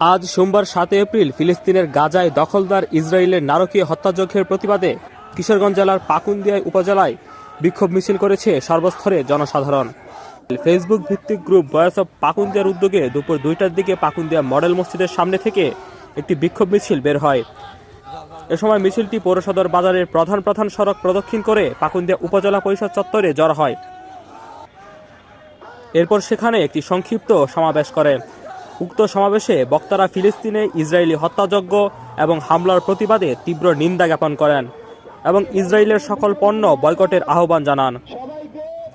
আজ সোমবার সাত এপ্রিল ফিলিস্তিনের গাজায় দখলদার ইসরায়েলের নারকীয় হত্যাযজ্ঞের প্রতিবাদে কিশোরগঞ্জ জেলার পাকুন্দিয়া উপজেলায় বিক্ষোভ মিছিল করেছে সর্বস্তরে জনসাধারণ। ফেসবুক ভিত্তিক গ্রুপ বয়স অফ পাকুন্দিয়ার উদ্যোগে দুপুর দুইটার দিকে পাকুন্দিয়া মডেল মসজিদের সামনে থেকে একটি বিক্ষোভ মিছিল বের হয়। এ সময় মিছিলটি পৌরসদর বাজারের প্রধান প্রধান সড়ক প্রদক্ষিণ করে পাকুন্দিয়া উপজেলা পরিষদ চত্বরে জড়ো হয়। এরপর সেখানে একটি সংক্ষিপ্ত সমাবেশ করে। উক্ত সমাবেশে বক্তারা ফিলিস্তিনে ইসরায়েলি হত্যাযজ্ঞ এবং হামলার প্রতিবাদে তীব্র নিন্দা জ্ঞাপন করেন এবং ইসরায়েলের সকল পণ্য বয়কটের আহ্বান জানান।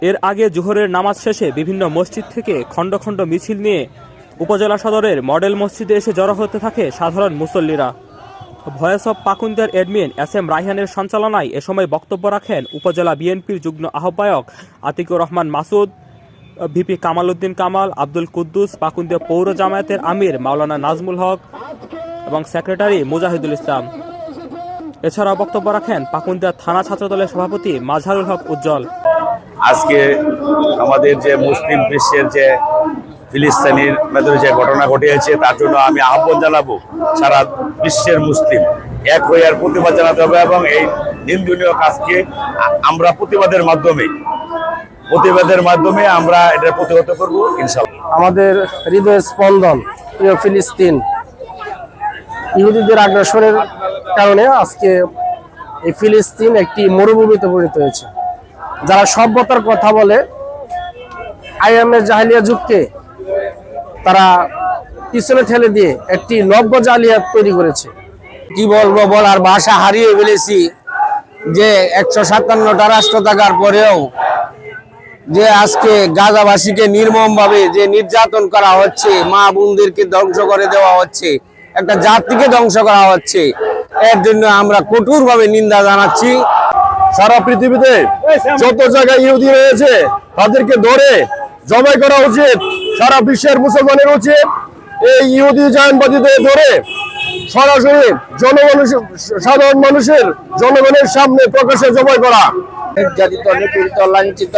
এর আগে জোহরের নামাজ শেষে বিভিন্ন মসজিদ থেকে খণ্ড খণ্ড মিছিল নিয়ে উপজেলা সদরের মডেল মসজিদে এসে জড়ো হতে থাকে সাধারণ মুসল্লিরা। ভয়েস অব পাকুন্দার অ্যাডমিন এস এম রাইহানের সঞ্চালনায় এ সময় বক্তব্য রাখেন উপজেলা বিএনপির যুগ্ম আহ্বায়ক আতিকুর রহমান মাসুদ ভিপি কামাল উদ্দিন কামাল, আব্দুল কুদ্দুস, পাকুন্দিয়া পৌর জামায়াতের আমির মাওলানা নাজমুল হক এবং সেক্রেটারি মুজাহিদুল ইসলাম। এছাড়াও বক্তব্য রাখেন পাকুন্দিয়া থানা ছাত্রদলের সভাপতি মাঝারুল হক উজ্জ্বল। আজকে আমাদের যে মুসলিম বিশ্বের যে ফিলিস্তিনির ভেতরে যে ঘটনা ঘটিয়েছে, তার জন্য আমি আহ্বান জানাব সারা বিশ্বের মুসলিম। এক হয়ে আর প্রতিবাদ জানাতে হবে এবং এই নিন্দনীয় কাজকে আমরা প্রতিবাদের মাধ্যমে প্রতিবাদের মাধ্যমে আমরা এটা প্রতিহত করব ইনশাল্লাহ আমাদের হৃদয় স্পন্দন প্রিয় ফিলিস্তিন ইহুদিদের আগ্রাসনের কারণে আজকে এই ফিলিস্তিন একটি মরুভূমিতে পরিণত হয়েছে। যারা সভ্যতার কথা বলে আইএমএ জাহিলিয়া যুগকে তারা পিছনে ঠেলে দিয়ে একটি নব্য জালিয়াত তৈরি করেছে। কি বলব বলার ভাষা হারিয়ে ফেলেছি যে একশো সাতান্নটা রাষ্ট্র থাকার পরেও যে আজকে গাজাবাসীকে নির্মম ভাবে যে নির্যাতন করা হচ্ছে, মা বোনদেরকে ধ্বংস করে দেওয়া হচ্ছে, একটা জাতিকে ধ্বংস করা হচ্ছে, এর জন্য আমরা কঠোর ভাবে নিন্দা জানাচ্ছি। সারা পৃথিবীতে যত জায়গায় ইহুদি রয়েছে, তাদেরকে ধরে জবাই করা উচিত। সারা বিশ্বের মুসলমানের উচিত এই ইহুদি জায়নবাদীদের ধরে সরাসরি জনগণ, সাধারণ মানুষের জনগণের সামনে প্রকাশ্যে জবাই করা। নির্যাতিত, নিপীড়িত, লাঞ্ছিত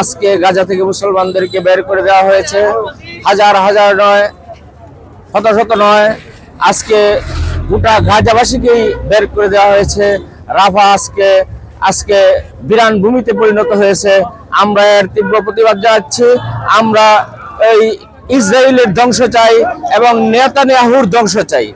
আজকে গাজা থেকে মুসলমানদেরকে বের করে দেওয়া হয়েছে। হাজার হাজার নয়, শত শত নয়। আজকে গোটা গাজাবাসীকেই বের করে দেওয়া হয়েছে। রাফা আজকে আজকে বিরান ভূমিতে পরিণত হয়েছে। আমরা এর তীব্র প্রতিবাদ জানাচ্ছি। আমরা এই ইসরায়েলের ধ্বংস চাই এবং নেতানিয়াহুর ধ্বংস চাই।